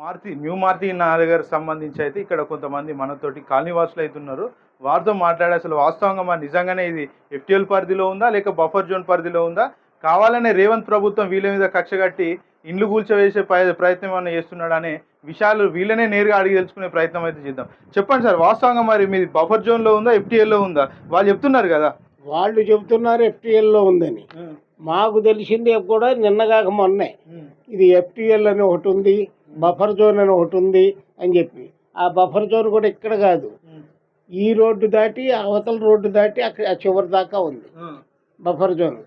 Maruti new Maruti Nagar సంబంధించి అయితే ఇక్కడ కొంతమంది మనతోటి కాలనీ వాసులు అయితే ఉన్నారు. వారితో మాట్లాడే అసలు వాస్తవంగా మరి నిజంగానే ఇది ఎఫ్టిఎల్ పరిధిలో ఉందా లేక బఫర్ జోన్ పరిధిలో ఉందా? కావాలనే రేవంత్ ప్రభుత్వం వీళ్ళ మీద కక్ష కట్టి ఇండ్లు కూల్చోవేసే ప్రయ- ప్రయత్నం ఏమైనా చేస్తున్నాడు అనే విషయాలు వీళ్ళనే నేరుగా అడిగి తెలుసుకునే ప్రయత్నం అయితే చేద్దాం. చెప్పండి సార్ వాస్తవంగా మరి మీది బఫర్ జోన్లో ఉందా ఎఫ్టిఎల్లో ఉందా? వాళ్ళు చెప్తున్నారు కదా. వాళ్ళు చెబుతున్నారు ఎఫ్టీఎల్లో ఉందని. మాకు తెలిసింది కూడా నిన్నగాక మొన్నే. ఇది ఎఫ్టీఎల్ అని ఒకటి ఉంది. బఫర్ జోన్ అని ఒకటి ఉంది అని చెప్పి. ఆ బఫర్ జోన్ కూడా ఇక్కడ కాదు. ఈ రోడ్డు దాటి అవతల రోడ్డు దాటి అక్కడ ఆ చివరి దాకా ఉంది. Buffer zone.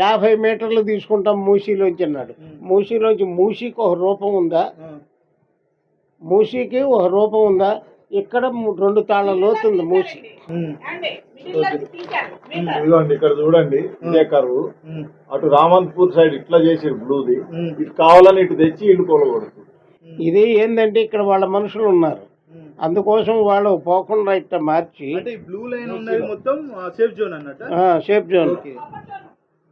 యాభై మీటర్లు తీసుకుంటాం మూసీలోంచి అన్నాడు. మూసీలోంచి మూసీకి ఒక రూపం ఉందా? మూసీకి ఒక రూపం ఉందా? ఇక్కడ రెండు తాళ్ళ లోతు ఉంది మూసి. ఇదిగోండి ఇక్కడ చూడండి ఇదే కరువు అటు రామంతపూర్ సైడ్ ఇట్లా చేసారు బ్లూది. ఇటు కావాలని ఇటు తెచ్చి ఇల్లు కొలగొడుతుంది. ఇది ఏంటంటే ఇక్కడ వాళ్ళ మనుషులు ఉన్నారు. అందుకోసం వాళ్ళు పోకుండా ఇట్లా మార్చి అంటే బ్లూ లైన్ ఉన్నది మొత్తం సేఫ్ జోన్ అన్నట్టు? Shape zone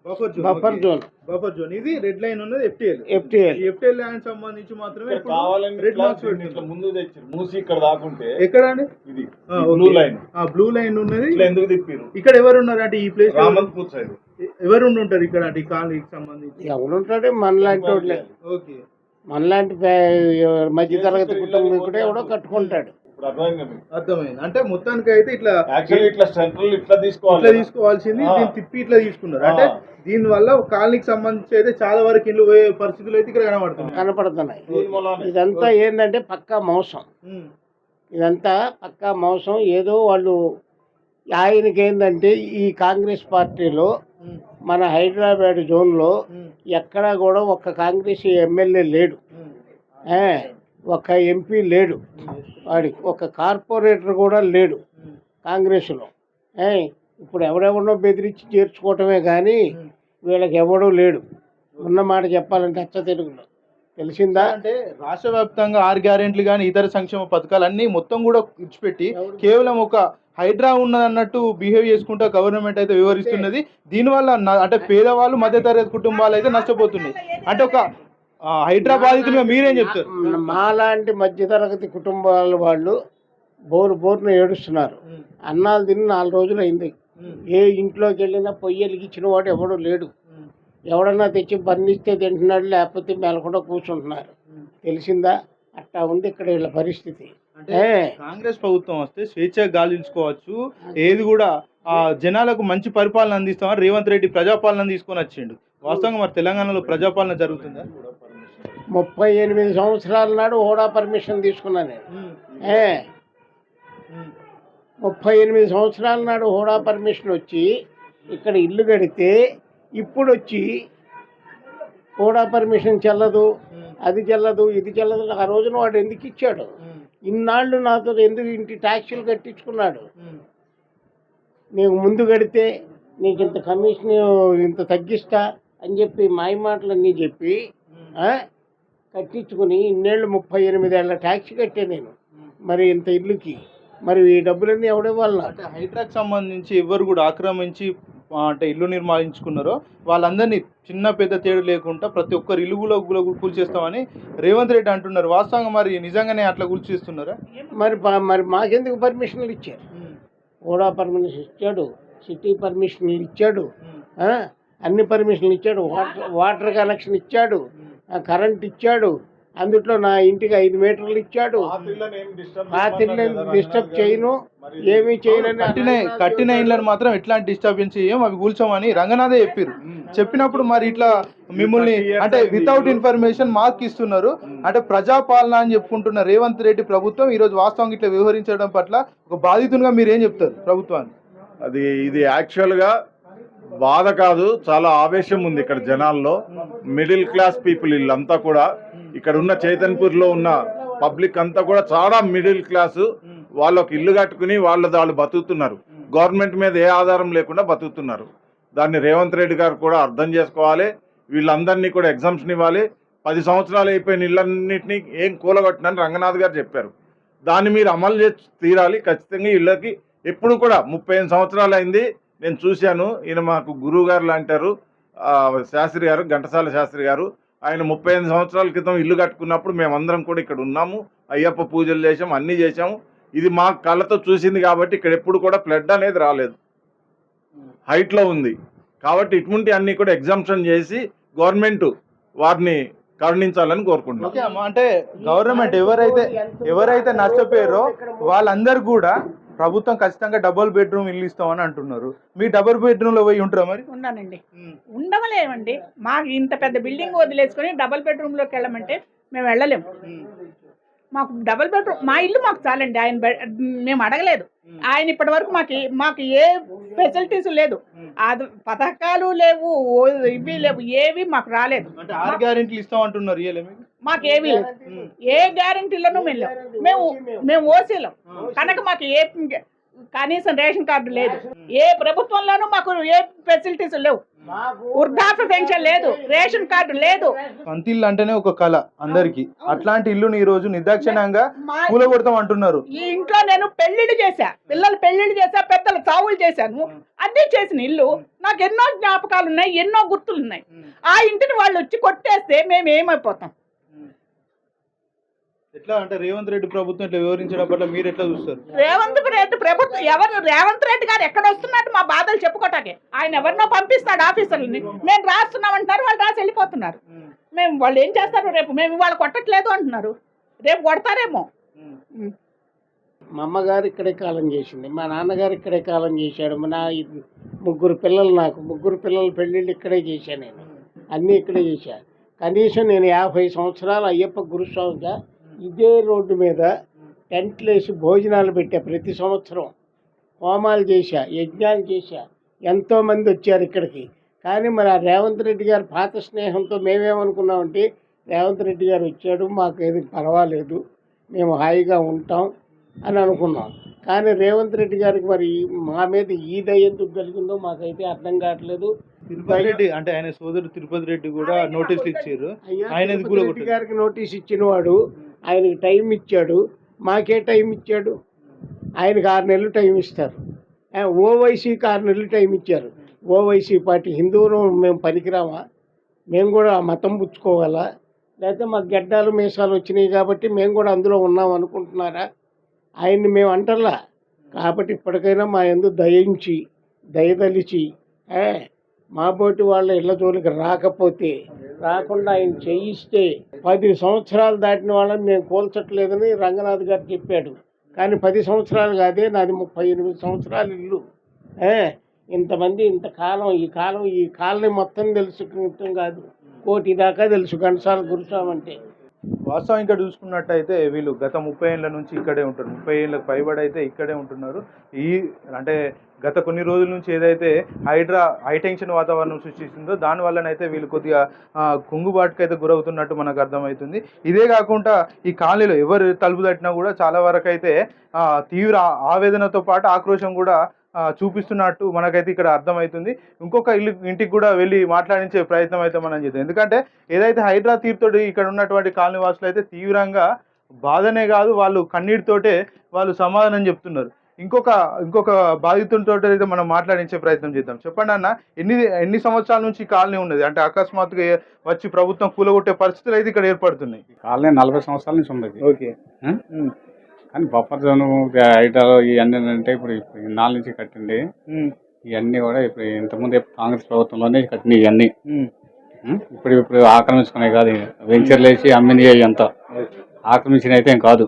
buffer zone buffer zone buffer zone ఇది రెడ్ లైన్ ఉన్నది ఎఫ్టిఎల్ ఎఫ్టీఎల్ ఈ ఎఫ్టిఎల్ లైన్ సంబంధించి మాత్రమే ఇక్కడ కావాలని రెడ్ ఇట్లా మార్క్స్ దీన్ని ఇట్లా ముందు తెచ్చారు. మూసి ఇక్కడ దాకుంటే ఎక్కడ అండి? ఇది బ్లూ. లైన్ ఆ బ్లూ లైన్ ఉన్నది. ఇట్లా ఎందుకు తిప్పారు ఇక్కడ ఎవరు ఉన్నారు అంటే ఈ ప్లేస్ రామంతపూర్ సైడ్ ఎవరు ఉండి ఉంటారు ఇక్కడ అంటే ఈ కాలనీకి సంబంధించి? మనలాంటి ఓకే. మనలాంటి పే- మధ్యతరగతి కుటుంబం కూడా ఎవడో కట్టుకుంటాడు. అర్థమైంది అంటే మొత్తానికి అయితే ఇట్లా యాక్చువల్లీ ఇట్లా సెంట్రల్ ఇట్లా తీసుకోవాలి ఇట్లా తీసుకోవాల్సింది. దీన్ని తిప్పి ఇట్లా తీసుకున్నారు. అంటే. దీని వల్ల కాలనీకి సంబంధించి అయితే చాలా వరకు ఇల్లు పోయే పరిస్థితులు అయితే ఇక్కడ కనబడుతున్నాయి. కనపడుతున్నాయి. ఇదంతా ఏంటంటే పక్కా మోసం. ఇదంతా పక్కా మోసం. ఏదో వాళ్ళు ఆయనకి ఏంటంటే ఈ కాంగ్రెస్ పార్టీలో. మన హైదరాబాద్ జోన్లో. ఎక్కడా కూడా ఒక్క కాంగ్రెస్ ఎమ్మెల్యే లేడు. ఒక్క ఎంపీ లేడు. వాడికి ఒక కార్పొరేటర్ కూడా లేడు. కాంగ్రెస్లో. ఏ, ఇప్పుడు ఎవడెవడో బెదిరించి చేర్చుకోవటమే కానీ వీళ్ళకి ఎవడూ లేడు. ఉన్న మాట చెప్పాలంటే అచ్చ తెలుగులో. తెలిసిందా? అంటే రాష్ట్ర వ్యాప్తంగా ఆరు గ్యారెంట్లు కానీ ఇతర సంక్షేమ పథకాలు అన్ని మొత్తం కూడా ఇచ్చిపెట్టి కేవలం ఒక హైడ్రా ఉన్నది అన్నట్టు బిహేవ్ చేసుకుంటా గవర్నమెంట్ అయితే వివరిస్తున్నది. దీనివల్ల అంటే పేదవాళ్ళు మధ్యతరగతి కుటుంబాలు అయితే నష్టపోతున్నాయి. అంటే ఒక బాధితులుగా మీరేం చెప్తారు? మాలాంటి మధ్యతరగతి కుటుంబాల వాళ్ళు బోరు బోరున ఏడుస్తున్నారు. అన్నాలు తిని నాలుగు రోజులు అయింది. ఏ ఇంట్లోకి వెళ్ళినా పొయ్యి వెలిగించిన వాడు ఎవడు లేడు. ఎవడన్నా తెచ్చి బంధిస్తే తింటున్నాడు లేకపోతే మెలకుండా కూర్చుంటున్నారు. తెలిసిందా? అట్టా ఉంది ఇక్కడ వీళ్ళ పరిస్థితి. అంటే కాంగ్రెస్ ప్రభుత్వం వస్తే స్వేచ్ఛగా గాలించుకోవచ్చు ఏది కూడా ఆ జనాలకు మంచి పరిపాలన అందిస్తామని రేవంత్ రెడ్డి ప్రజాపాలన తీసుకొని వచ్చిండు. వాస్తవంగా మరి తెలంగాణలో ప్రజాపాలన జరుగుతుందా? ముప్పై ఎనిమిది సంవత్సరాల నాడు హోడా పర్మిషన్ తీసుకున్నా నేను. ఏ? ముప్పై ఎనిమిది సంవత్సరాల నాడు హోడా పర్మిషన్ వచ్చి ఇక్కడ ఇల్లు కడితే ఇప్పుడు వచ్చి హోడా పర్మిషన్ చెల్లదు అది చెల్లదు ఇది చెల్లదు ఆ రోజున వాడు ఎందుకు ఇచ్చాడు? ఇన్నాళ్ళు నాతో ఎందుకు ఇంటి ట్యాక్సీలు కట్టించుకున్నాడు? నీకు ముందు కడితే నీకు ఇంత కమిషన్ ఇంత తగ్గిస్తా అని చెప్పి మాయ మాటలన్నీ చెప్పి కట్టించుకుని ఇన్నేళ్ళు ముప్పై ఎనిమిదేళ్ళ ట్యాక్సీ కట్టే నేను. మరి ఇంత ఇల్లుకి. మరి ఈ డబ్బులన్నీ ఎవడివ్వాలి అంటే హైడ్రాక్ సంబంధించి ఎవరు కూడా ఆక్రమించి అంటే ఇల్లు నిర్మాణించుకున్నారో వాళ్ళందరినీ చిన్న పెద్ద తేడా లేకుండా ప్రతి ఒక్కరు ఇల్లు కూడా కూల్చేస్తామని రేవంత్ రెడ్డి అంటున్నారు. వాస్తవంగా మరి నిజంగానే అట్లా కూల్చేస్తున్నారా మరి మరి మాకెందుకు పర్మిషన్లు ఇచ్చారు? ఓడా పర్మిషన్ ఇచ్చాడు సిటీ పర్మిషన్లు ఇచ్చాడు అన్ని పర్మిషన్లు ఇచ్చాడు వాటర్ వాటర్ కనెక్షన్ ఇచ్చాడు కరెంట్ ఇచ్చాడు అందుట్లో నా ఇంటికి ఐదు మీటర్లు ఇచ్చాడు. రాత్రిని డిస్టర్బ్ చేయను. ఏమీ చేయనని కట్టిన కట్టిన ఇండ్లను మాత్రం ఎట్లాంటి డిస్టర్బెన్స్ చేయం అవి కూల్చోమని రంగనాథే చెప్పారు చెప్పినప్పుడు మరి ఇట్లా మిమ్మల్ని అంటే వితౌట్ ఇన్ఫర్మేషన్ మార్క్ ఇస్తున్నారు. అంటే ప్రజాపాలన అని చెప్పుకుంటున్న రేవంత్ రెడ్డి ప్రభుత్వం ఈ రోజు వాస్తవంగా ఇట్లా వ్యవహరించడం పట్ల ఒక బాధితునిగా మీరు ఏం చెప్తారు ప్రభుత్వాన్ని? అది ఇది యాక్చువల్గా బాధ కాదు చాలా ఆవేశం ఉంది ఇక్కడ జనాల్లో. మిడిల్ క్లాస్ పీపుల్ వీళ్ళంతా కూడా ఇక్కడ ఉన్న చైతన్పూర్లో ఉన్న పబ్లిక్ అంతా కూడా చాలా మిడిల్ క్లాస్. వాళ్ళకి ఇల్లు కట్టుకుని వాళ్ళ వాళ్ళు బతుకుతున్నారు. గవర్నమెంట్ మీద ఏ ఆధారం లేకుండా బతుకుతున్నారు. దాన్ని రేవంత్ రెడ్డి గారు కూడా అర్థం చేసుకోవాలి. వీళ్ళందరినీ కూడా ఎగ్జామ్షన్ ఇవ్వాలి. పది సంవత్సరాలు అయిపోయిన ఇళ్ళన్నింటినీ ఏం కూలగొట్టినని రంగనాథ్ గారు చెప్పారు. దాన్ని మీరు అమలు చేసి తీరాలి. ఖచ్చితంగా ఇళ్ళకి ఎప్పుడు కూడా ముప్పై ఐదు సంవత్సరాలు అయింది. నేను చూశాను. ఈయన మాకు గురువు గారు లాంటారు. శాస్త్రి గారు ఘంటసాల శాస్త్రి గారు. ఆయన ముప్పై ఎనిమిది సంవత్సరాల క్రితం ఇల్లు కట్టుకున్నప్పుడు మేమందరం కూడా ఇక్కడ ఉన్నాము. అయ్యప్ప పూజలు చేసాము అన్నీ చేసాము ఇది మా కళ్ళతో చూసింది కాబట్టి ఇక్కడ ఎప్పుడు కూడా ఫ్లడ్ అనేది రాలేదు. హైట్లో ఉంది. కాబట్టి ఇటువంటి అన్నీ కూడా ఎగ్జామ్షన్ చేసి గవర్నమెంట్ వారిని కరుణించాలని కోరుకుంటున్నాం. అంటే గవర్నమెంట్ ఎవరైతే ఎవరైతే నష్టపోయారో వాళ్ళందరూ కూడా ప్రభుత్వం ఖచ్చితంగా డబుల్ బెడ్రూమ్ ఇల్లు ఇస్తామని అంటున్నారు. మీ డబుల్ బెడ్రూమ్లో పోయి ఉంటారా మరి? ఉన్నానండి. ఉండవలేమండి మాకు ఇంత పెద్ద బిల్డింగ్ వదిలేసుకొని డబల్ బెడ్రూమ్లోకి వెళ్ళమంటే మేము వెళ్ళలేము. మాకు డబల్ బెడ్రూమ్ మా ఇల్లు మాకు చాలండి. ఆయన మేము అడగలేదు. ఆయన ఇప్పటి వరకు మాకు మాకు ఏ ఫెసిలిటీస్ లేదు. అది పథకాలు లేవు ఓ ఇవి లేవు ఏవి మాకు రాలేదు. అంటే ఆరు గ్యారెంటీలు ఇస్తాం అంటున్నారు ఇయ్యలే మీకు? మాకు ఏవి లేదు ఏ గ్యారంటీలను మేము లేవు. మేము మేము ఓసీలం. కనుక మాకు ఏ కనీసం రేషన్ కార్డు లేదు. ఏ ప్రభుత్వంలోనూ మాకు ఏ ఫెసిలిటీస్ లేవు. వృద్ధాప్య పెన్షన్ లేదు రేషన్ కార్డు లేదు. సొంత ఇల్లు అంటేనే ఒక కళ అందరికి. అట్లాంటి ఇల్లుని ఈ రోజు నిర్దాక్షిణ్యంగా కూలగొడతాం అంటున్నారు. ఈ ఇంట్లో నేను పెళ్ళిళ్ళు చేశా. పిల్లలు పెళ్ళిళ్ళు చేశా పెద్దలు చావులు చేశాను. అదే చేసిన ఇల్లు నాకు ఎన్నో జ్ఞాపకాలు ఉన్నాయి ఎన్నో గుర్తులు ఉన్నాయి. ఆ ఇంటిని వాళ్ళు వచ్చి కొట్టేస్తే మేము ఏమైపోతాం? ఎట్లా అంటే రేవంత్ రెడ్డి ప్రభుత్వం ఇట్లా వివరించడం పట్ల మీరు ఎట్లా చూస్తారు? రేవంత్ రెడ్డి ప్రభుత్వం ఎవరు రేవంత్ రెడ్డి గారు ఎక్కడ వస్తున్నట్టు మా బాధలు చెప్పుకోటాకే ఆయన ఎవరినో పంపిస్తాడు ఆఫీసర్లని. మేము రాస్తున్నాం అంటున్నారు వాళ్ళు రాసి వెళ్ళిపోతున్నారు. మేము. వాళ్ళు ఏం చేస్తారు రేపు? మేము ఇవాళ కొట్టట్లేదు అంటున్నారు. రేపు కొడతారేమో. మా అమ్మగారు ఇక్కడే కాలం చేసింది. మా నాన్నగారు ఇక్కడే కాలం చేశాడు. నా ముగ్గురు పిల్లలు నాకు. ముగ్గురు పిల్లల పెళ్ళిళ్ళు ఇక్కడే చేశాను నేను. అన్నీ ఇక్కడే చేశాను కనీసం నేను యాభై సంవత్సరాలు అయ్యప్ప గురుస్వామిగా ఇదే రోడ్డు మీద టెంట్లు వేసి భోజనాలు పెట్టా ప్రతి సంవత్సరం. హోమాలు చేశా యజ్ఞాలు చేశా. ఎంతోమంది వచ్చారు ఇక్కడికి. కానీ మరి ఆ రేవంత్ రెడ్డి గారి పాత స్నేహంతో మేమేమనుకున్నామంటే రేవంత్ రెడ్డి గారు వచ్చాడు మాకు ఏది పర్వాలేదు మేము హాయిగా ఉంటాం అని అనుకున్నాం. కానీ రేవంత్ రెడ్డి గారికి మరి మా మీద ఈ దయ ఎందుకు కలిగిందో మాకైతే అర్థం కావట్లేదు. తిరుపతి రెడ్డి అంటే ఆయన సోదరుడు తిరుపతి రెడ్డి కూడా నోటీసులు ఇచ్చారు. ఆయన గారికి నోటీస్ ఇచ్చినవాడు ఆయనకి టైం ఇచ్చాడు. మాకే టైం ఇచ్చాడు. ఆయనకి ఆరు నెలలు టైం ఇస్తారు. ఓవైసీకి ఆరు నెలలు టైం ఇచ్చారు. ఓవైసీ పార్టీ హిందువులు మేము పనికిరామా మేము కూడా ఆ మతం పుచ్చుకోవాలా? లేకపోతే మాకు గడ్డాలు మీసాలు వచ్చినాయి కాబట్టి మేము కూడా అందులో ఉన్నాం అనుకుంటున్నారా? ఆయన్ని మేము అంటల్లా కాబట్టి ఇప్పటికైనా మా ఎందు దయించి దయదలిచి ఏ, మా బోటి వాళ్ళ ఇళ్ళ జోలికి రాకపోతే రాకుండా ఆయన చేయిస్తే పది సంవత్సరాలు దాటిన వాళ్ళని నేను కోల్చట్లేదని రంగనాథ్ గారు చెప్పాడు. కానీ పది సంవత్సరాలు కాదే నాది ముప్పై ఎనిమిది సంవత్సరాలు ఇల్లు. ఇంతమంది ఇంతకాలం ఈ కాలం ఈ కాలనీ మొత్తం తెలుసుకుంటాం కాదు. కోటి దాకా తెలుసు ఘంటసాల గురుస్వామి వాస్తవం ఇంకా చూసుకున్నట్టయితే వీళ్ళు గత ముప్పై ఏళ్ళ నుంచి ఇక్కడే ఉంటారు. ముప్పై ఏళ్ళకి పైబడి అయితే ఇక్కడే ఉంటున్నారు. ఈ అంటే గత కొన్ని రోజుల నుంచి ఏదైతే హైడ్రా హైటెన్షన్ వాతావరణం సృష్టిస్తుందో దానివల్లనైతే వీళ్ళు కొద్దిగా ఆ, కుంగుబాటుకు అయితే గురవుతున్నట్టు మనకు అర్థమవుతుంది. ఇదే కాకుండా ఈ కాలనీలో ఎవరు తలుపు తట్టినా కూడా చాలా వరకు అయితే తీవ్ర ఆవేదనతో పాటు ఆక్రోశం కూడా చూపిస్తున్నట్టు మనకైతే ఇక్కడ అర్థమవుతుంది. ఇంకొక ఇల్లు ఇంటికి కూడా వెళ్ళి మాట్లాడించే ప్రయత్నం అయితే మనం చేద్దాం. ఎందుకంటే ఏదైతే హైడ్రా తీరుతోటి ఇక్కడ ఉన్నటువంటి కాలనీ వాసులు అయితే తీవ్రంగా బాధనే కాదు వాళ్ళు కన్నీటితోటే వాళ్ళు సమాధానం చెప్తున్నారు. ఇంకొక ఇంకొక బాధితులతో అయితే మనం మాట్లాడించే ప్రయత్నం చేద్దాం. చెప్పండి అన్న ఎన్ని ఎన్ని సంవత్సరాల నుంచి కాలనీ ఉన్నది? అంటే అకస్మాత్తుగా వచ్చి ప్రభుత్వం కూలగొట్టే పరిస్థితులు అయితే ఇక్కడ ఏర్పడుతున్నాయి. కాలనీ నలభై సంవత్సరాల నుంచి ఉంది ఓకే. కానీ బఫర్ జోన్ హైడ్రాలో ఇవన్నీ అంటే ఇప్పుడు నాలుగు నుంచి కట్టింది. ఇవన్నీ కూడా ఇప్పుడు ఇంతకుముందు కాంగ్రెస్ ప్రభుత్వంలోనే కట్టినాయి ఇవన్నీ? ఇప్పుడు ఇప్పుడు ఆక్రమించుకున్నాయి కాదు. వెంచర్లు వేసి అమ్మినాయి అంతా ఆక్రమించిన అయితే ఏం కాదు.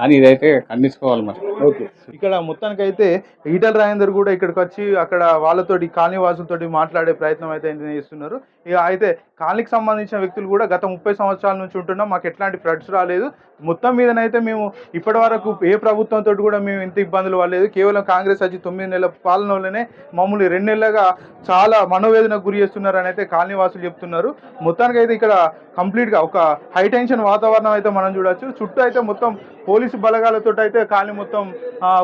కానీ ఇదైతే ఖండించుకోవాలి మరి. ఓకే. ఇక్కడ మొత్తానికి అయితే ఈటల రాజేందర్ కూడా ఇక్కడికి వచ్చి అక్కడ వాళ్ళతోటి కాలనీ వాసులతోటి మాట్లాడే ప్రయత్నం అయితే చేస్తున్నారు. ఇక అయితే కాలనీకి సంబంధించిన వ్యక్తులు కూడా గత ముప్పై సంవత్సరాల నుంచి ఉంటున్నాం. మాకు ఎట్లాంటి ఫ్లడ్స్ రాలేదు. మొత్తం మీదనైతే మేము ఇప్పటి వరకు ఏ ప్రభుత్వంతో కూడా మేము ఇంత ఇబ్బందులు పడలేదు. కేవలం కాంగ్రెస్ వచ్చి తొమ్మిది నెలల పాలనలోనే మమ్మల్ని రెండు నెలలుగా చాలా మనోవేదనకు గురి చేస్తున్నారని అయితే కాలనీవాసులు చెప్తున్నారు. మొత్తానికి అయితే ఇక్కడ కంప్లీట్గా ఒక హై టెన్షన్ వాతావరణం అయితే మనం చూడొచ్చు. చుట్టూ అయితే మొత్తం పోలీసు బలగాలతో అయితే కాలనీ మొత్తం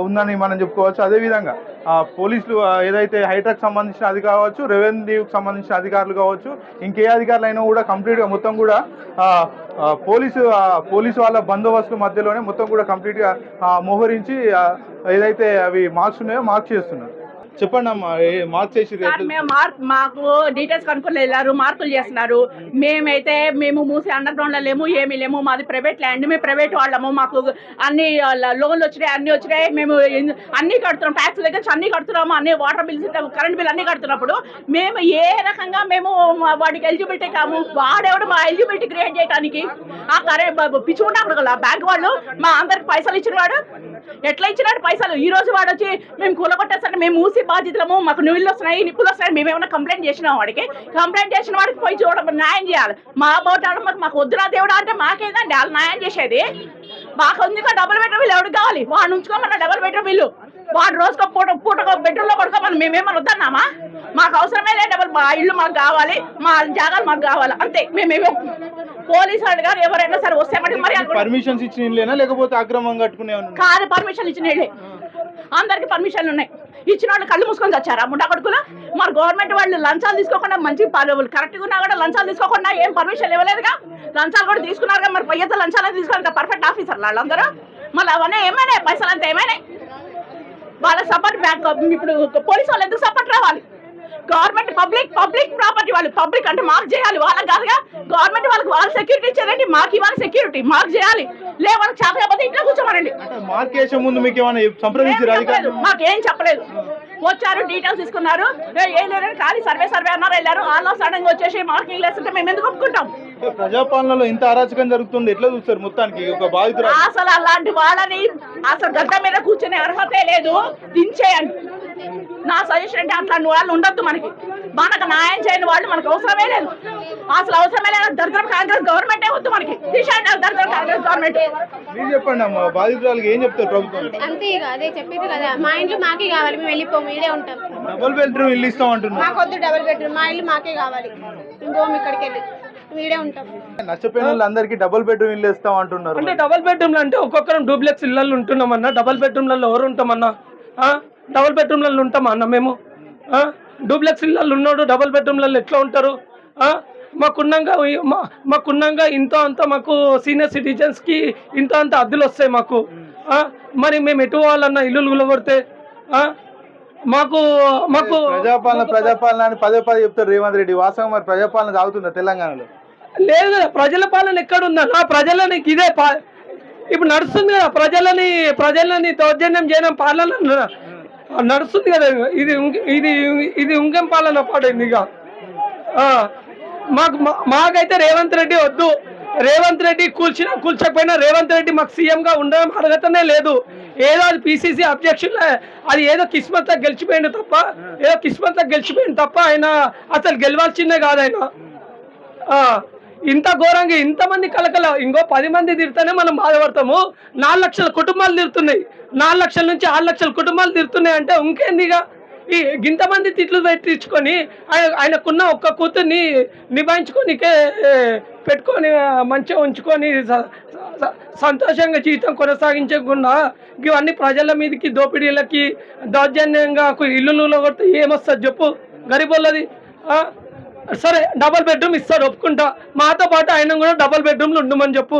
ఉందని మనం చెప్పుకోవచ్చు. అదేవిధంగా పోలీసులు ఏదైతే హైట్రాక్ సంబంధించిన అది కావచ్చు రెవెన్యూకి సంబంధించిన అధికారులు కావచ్చు ఇంకే అధికారులు అయినా కూడా కంప్లీట్గా మొత్తం కూడా పోలీసు పోలీసు వాళ్ళ బందోబస్తు మధ్యలోనే మొత్తం కూడా కంప్లీట్గా మోహరించి ఏదైతే అవి మార్క్స్ ఉన్నాయో మార్క్ చేస్తున్నారు. చెప్పండి అమ్మా మాకు డీటెయిల్స్ కనుక్కొని వెళ్ళారు మార్కులు చేస్తున్నారు. మేమైతే మేము మూసి అండర్ గ్రౌండ్లో లేము ఏమీ లేము మాది ప్రైవేట్ ల్యాండ్ మేము ప్రైవేట్ వాళ్ళము. మాకు అన్ని లోన్లు వచ్చినాయి అన్ని వచ్చినాయి. మేము అన్ని కడుతున్నాం ట్యాక్స్ దగ్గర నుంచి అన్ని కడుతున్నాము అన్ని వాటర్ బిల్స్ కరెంట్ బిల్ అన్ని కడుతున్నప్పుడు మేము ఏ రకంగా మేము వాడికి ఎలిజిబిలిటీ కాము వాడెవడు మా ఎలిజిబిలిటీ క్రియేట్ చేయడానికి ఆ కరెంట్ పిచ్చి ఉన్నప్పుడు కదా బ్యాంక్ వాళ్ళు మా అందరికి పైసలు ఇచ్చిన వాడు ఎట్లా ఇచ్చినాడు పైసలు? ఈ రోజు వాడు వచ్చి మేము కూలగొట్టేసరికి మేము మూసి బాధ్యతలము మాకు నీళ్ళు వస్తున్నాయి నిప్పులు వస్తున్నాయి మేము ఏమైనా కంప్లైంట్ చేసినాం వాడికి? కంప్లైంట్ చేసిన వాడికి పోయి చూడ న్యాయం చేయాలి. మా బోటాడు మాకు మాకు వద్దురా దేవుడా అంటే మాకేందండి? వాళ్ళు న్యాయం చేసేది? మాకు ఉంది డబుల్ బెడ్రూమ్ ఇల్లు ఎవరికి కావాలి? వాడు ఉంచుకోమన్న డబుల్ బెడ్రూమ్ ఇల్లు. వాడు రోజుకో పూట పూట బెడ్రూమ్లో పడుకోమని మేమేమన్నా వద్దన్నామా? మాకు అవసరమే లేదు డబుల్ మా ఇల్లు మాకు కావాలి మా జాగాలు మాకు కావాలి అంతే. మేమేమో పోలీసు వాళ్ళు గారు ఎవరైనా సరే వస్తే మరి పర్మిషన్స్ ఇచ్చిన లేకపోతే అక్రమం కట్టుకునే కాదు పర్మిషన్ ఇచ్చిన. అందరికి పర్మిషన్లు ఉన్నాయి. ఇచ్చిన వాళ్ళు కళ్ళు మూసుకొని వచ్చారా ముండా కొడుకులు? మరి గవర్నమెంట్ వాళ్ళు లంచాలు తీసుకోకుండా మంచి కరెక్ట్గా ఉన్నా కూడా లంచాలు తీసుకోకుండా ఏం పర్మిషన్ ఇవ్వలేదుగా? లంచాలు కూడా తీసుకున్నారుగా మరి పయ్యత లంచాలు తీసుకోవాలి పర్ఫెక్ట్ ఆఫీసర్ వాళ్ళందరూ. మళ్ళీ అవన్నీ ఏమైనా పైసలు అంతా ఏమైనా వాళ్ళ సపోర్ట్ బ్యాక్ ఇప్పుడు పోలీసు వాళ్ళు ఎందుకు సపోర్ట్ రావాలి? గవర్నమెంట్ పబ్లిక్ పబ్లిక్ ప్రాపర్టీ వాళ్ళు పబ్లిక్ అంటే మాకు చేయాలి వాళ్ళకి కాదుగా. గవర్నమెంట్ వాళ్ళకి వాళ్ళ సెక్యూరిటీ ఇచ్చేదండి మాకు ఇవ్వాలి సెక్యూరిటీ మాకు చేయాలి. లే వాళ్ళకి చేతకపోతే ఇంట్లో కూర్చోమనండి. మార్క్ ముందు మీకు ఏమైనా సంప్రదించారు మాకేం చెప్పలేదు. వచ్చారు డీటెయిల్స్ తీసుకున్నారు. ఏ, లేదని ఖాళీ సర్వే సర్వే అన్నారు వెళ్ళారు. ఆలో సడన్గా వచ్చేసి మార్కింగ్ వేస్తుంటే మేము ఎందుకు ఒప్పుకుంటాం? ప్రజాపాలనలో ఇంత అరాచకం జరుగుతుంది ఎట్లా చూస్తారు మొత్తానికి? ఒక బాధితురాలు. అసలు అలాంటి వాళ్ళని అసలు గద్ద మీద కూర్చునే అర్హతే లేదు. దించేయండి. నా సజెషన్ అంటే అట్లాంటి వాళ్ళు ఉండొద్దు మనకి. మనకు న్యాయం చేయని వాళ్ళు మనకు అవసరమే లేదు. అసలు అవసరమే లేదు. దరిద్రం కాంగ్రెస్ గవర్నమెంటే వద్దు మనకి. తీసేయండి దరిద్రం కాంగ్రెస్ గవర్నమెంట్. మీరు చెప్పండి అమ్మా బాధితురాలకి ఏం చెప్తారు ప్రభుత్వం? అంతే ఇక అదే చెప్పింది కదా. మా ఇంట్లో మాకే కావాలి. మేము వెళ్ళిపోము ఇడే ఉంటాం డబుల్ బెడ్రూమ్ ఇల్లు ఇస్తాం అంటున్నారు. మాకు వద్దు డబుల్ బెడ్రూమ్. మా ఇల్లు మాకే కావాలి. ఇంకోం ఇక్కడికి వెళ్ళి వీడే ఉంటాం నష్టపోయిన వాళ్ళందరికీ డబుల్ బెడ్రూమ్ ఇల్లు ఇస్తాం అంటున్నారు అంటే డబల్ బెడ్రూమ్లు అంటే ఒక్కొక్కరం డూప్లెక్స్ ఇళ్ళల్లో ఉంటున్నామన్నా డబల్ బెడ్రూమ్లలో ఎవరు ఉంటామన్నా ఆ? డబల్ బెడ్రూమ్లలో ఉంటామా అన్న మేము ఆ? డూప్లెక్స్ ఇళ్ళల్లో ఉన్నోడు డబల్ బెడ్రూమ్లలో ఎట్లా ఉంటారు ఆ? మాకున్నంగా మాకున్నంగా ఇంత అంత మాకు సీనియర్ సిటిజన్స్కి ఇంత అంత అద్దెలు వస్తాయి మాకు ఆ? మరి మేము ఎటు పోవాలన్నా ఇల్లులు గులగొడితే ఆ? మాకు మాకు ప్రజాపాలన ప్రజాపాలన అని పదే పదే చెప్తారు రేవంత్ రెడ్డి వాస్తవం మరి ప్రజాపాలన సాగుతుందా తెలంగాణలో లేదు కదా ప్రజల పాలన ఎక్కడుందన్న ప్రజలని ఇదే ఇప్పుడు నడుస్తుంది కదా ప్రజలని ప్రజలని దౌర్జన్యం చేయడం పాలన నడుస్తుంది కదా ఇది ఇది ఇది ఇంకేం పాలన పాడైంది ఇక. మాకు మా- మాకైతే రేవంత్ రెడ్డి వద్దు. రేవంత్ రెడ్డి కూల్చిన కూల్చకపోయినా రేవంత్ రెడ్డి మాకు సీఎంగా ఉండడం అర్హతనే లేదు. ఏదో అది పిసిసి అబ్జెక్షన్ అది ఏదో కిస్మత్ గెలిచిపోయింది తప్ప ఏదో కిస్మత్ గెలిచిపోయింది తప్ప ఆయన అసలు గెలవాల్సిందే కాదు ఆయన. ఆ, ఇంత ఘోరంగా ఇంతమంది కలకల ఇంకో పది మంది తిడితేనే మనం బాధపడతాము. నాలుగు లక్షల కుటుంబాలు తిరుతున్నాయి నాలుగు లక్షల నుంచి ఆరు లక్షల కుటుంబాలు తిరుతున్నాయి అంటే ఇంకేందిగా ఈ ఇంతమంది తిట్లు పెట్టించుకొని ఆయన ఆయనకున్న ఒక్క కూతుర్ని నిభాయించుకోనికే పెట్టుకొని మంచిగా ఉంచుకొని సంతోషంగా జీవితం కొనసాగించకుండా ఇవన్నీ ప్రజల మీదకి దోపిడీలకి దౌర్జన్యంగా ఇల్లులో కొడితే ఏమొస్తుంది చెప్పు? గరీబోళ్ళది సరే డబల్ బెడ్రూమ్ ఇస్తాడు ఒప్పుకుంటా. మాతో పాటు ఆయన కూడా డబల్ బెడ్రూమ్లు ఉండమని చెప్పు.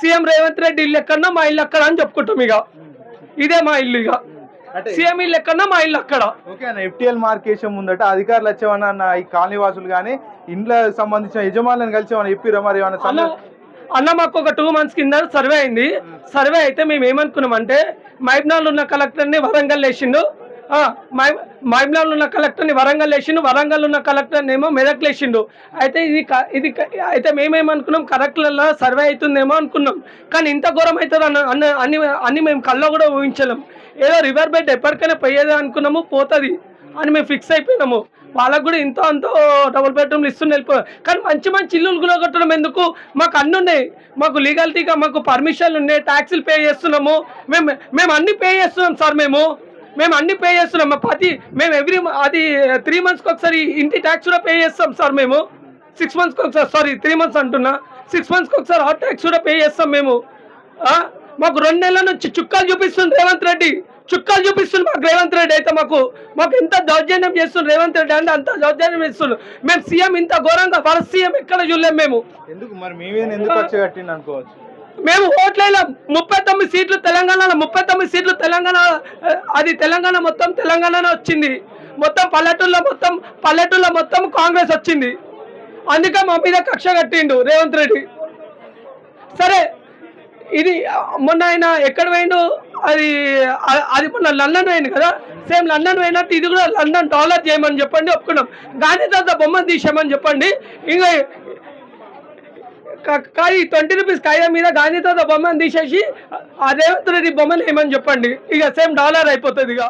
సీఎం రేవంత్ రెడ్డి ఇల్లు ఎక్కడన్నా మా ఇల్లు అక్కడ అని చెప్పుకుంటాం ఇక. ఇదే మా ఇల్లు ఇక. అంటే సీఎం ఇల్లు ఎక్కడన్నా మా ఇల్లు అక్కడ. ఓకే అన్న ఎఫ్టీఎల్ మార్కేషన్ ముందట అధికారులు వచ్చేవన్న అన్న ఈ కాలనీవాసులు కానీ ఇంట్లో సంబంధించిన యజమానులను కలిసి ఏమైనా చెప్పిరా మరి ఏమైనా అన్న మాకు ఒక టూ మంత్స్ కింద సర్వే అయింది. సర్వే అయితే మేము ఏమనుకున్నామంటే మైబ్నాల్ ఉన్న కలెక్టర్ని వరంగల్ వేసిండు మహిమలో మై ఉన్న కలెక్టర్ని వరంగల్ వేసిండు వరంగల్ ఉన్న కలెక్టర్ని ఏమో మెదక్ వేసిండు అయితే ఇది ఇది అయితే మేమేమనుకున్నాం కరెక్ట్లలో సర్వే అవుతుందేమో అనుకున్నాం. కానీ ఇంత ఘోరం అవుతుంది అన్న అన్న అన్ని అన్ని మేము కల్లో కూడా ఊహించలేం. ఏదో రివర్ బెడ్ ఎప్పటికైనా పోయేది అనుకున్నాము పోతుంది. అని మేము ఫిక్స్ అయిపోయినాము. వాళ్ళకు కూడా ఇంత అంతో డబుల్ బెడ్రూమ్లు ఇస్తున్న వెళ్ళిపోయారు కానీ మంచి మంచి ఇల్లులు కూడా కొట్టడం ఎందుకు? మాకు అన్ని ఉన్నాయి. మాకు లీగాలిటీగా మాకు పర్మిషన్లు ఉన్నాయి ట్యాక్సీలు పే చేస్తున్నాము. మేము మేము అన్ని పే చేస్తున్నాం సార్ మేము. మేము అన్ని పే చేస్తున్నాం. ప్రతి మేము ఎవ్రీ అది త్రీ మంత్స్కి ఒకసారి ఇంటి ట్యాక్స్ కూడా పే చేస్తాం సార్ మేము. సిక్స్ మంత్స్కి ఒకసారి సారీ త్రీ మంత్స్ అంటున్నా. సిక్స్ మంత్స్కి ఒకసారి హాట్ ట్యాక్స్ కూడా పే చేస్తాం మేము. మాకు రెండు నెలల నుంచి చుక్కలు చూపిస్తుంది రేవంత్ రెడ్డి. చుక్కలు చూపిస్తుంది మాకు రేవంత్ రెడ్డి అయితే మాకు. మాకు ఎంత దౌర్జన్యం చేస్తుంది రేవంత్ రెడ్డి అంటే అంత దౌర్జన్యం చేస్తున్నాడు మేము సీఎం ఇంత ఘోరంగా ఫస్ట్ సీఎం ఎక్కడ చూడలేం మేము. ఎందుకు మరి మేమే ఎందుకు ఖర్చు కట్టింది అనుకోవచ్చు? మేము ఓట్లేలా ముప్పై తొమ్మిది సీట్లు తెలంగాణలో ముప్పై తొమ్మిది సీట్లు తెలంగాణ అది తెలంగాణ మొత్తం తెలంగాణలో వచ్చింది. మొత్తం పల్లెటూళ్ళలో మొత్తం పల్లెటూళ్ళలో మొత్తం కాంగ్రెస్ వచ్చింది. అందుకే మా మీద కక్ష కట్టిండు రేవంత్ రెడ్డి. సరే ఇది మొన్న ఆయన ఎక్కడ పోయిండు? అది అది మొన్న లండన్ పోయింది కదా? సేమ్ లండన్ పోయినట్టు ఇది కూడా లండన్ డాలర్ చేయమని చెప్పండి ఒప్పుకున్నాం. గాంధీ తాత బొమ్మను తీసామని చెప్పండి. ఇంకా కాయి కానీ ట్వంటీ రూపీస్ కాయ మీద గాంధీ తాత బొమ్మను తీసేసి ఆ రేవంత్ రెడ్డి బొమ్మను వేయమని చెప్పండి. ఇక సేమ్ డాలర్ అయిపోతుంది ఇక.